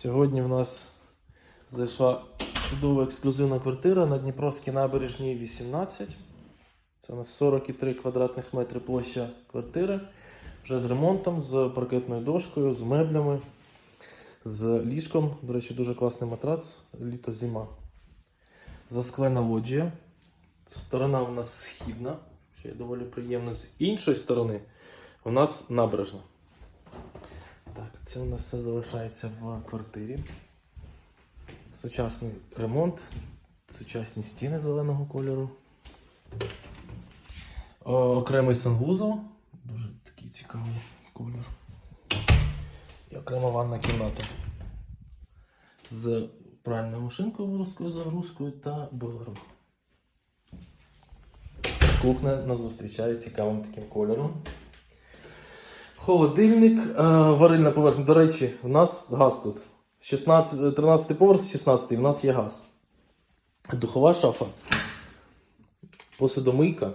Сьогодні в нас зайшла чудова ексклюзивна квартира на Дніпровській набережній 18. Це у нас 43 квадратних метри площа квартири. Вже з ремонтом, з паркетною дошкою, з меблями, з ліжком. До речі, дуже класний матрац, літо-зима. Засклена лоджія. Сторона у нас східна, що є доволі приємно. З іншої сторони у нас набережна. Так, це у нас все залишається в квартирі. Сучасний ремонт, сучасні стіни зеленого кольору. Окремий санвузол. Дуже такий цікавий колір. І окрема ванна кімната. З пральною машинкою вигрузкою, загрузкою та бойлером. Кухня нас зустрічає цікавим таким кольором. Холодильник, е, варильна поверхня. До речі, у нас газ тут. 16, 13 поверх, 16 у нас є газ. Духова шафа. Посудомийка.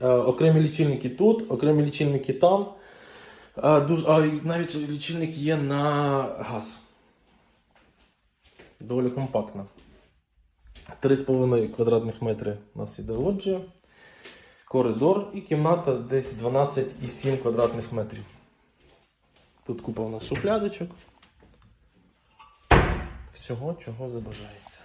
Е, окремі лічильники тут, окремі лічильники там. Е, дуже, а, навіть лічильник є на газ. Доволі компактно. 3,5 квадратних метри у нас іде лоджія. Коридор і кімната десь 12,7 квадратних метрів. Тут купа у нас шухлядочок. Всього, чого забажається.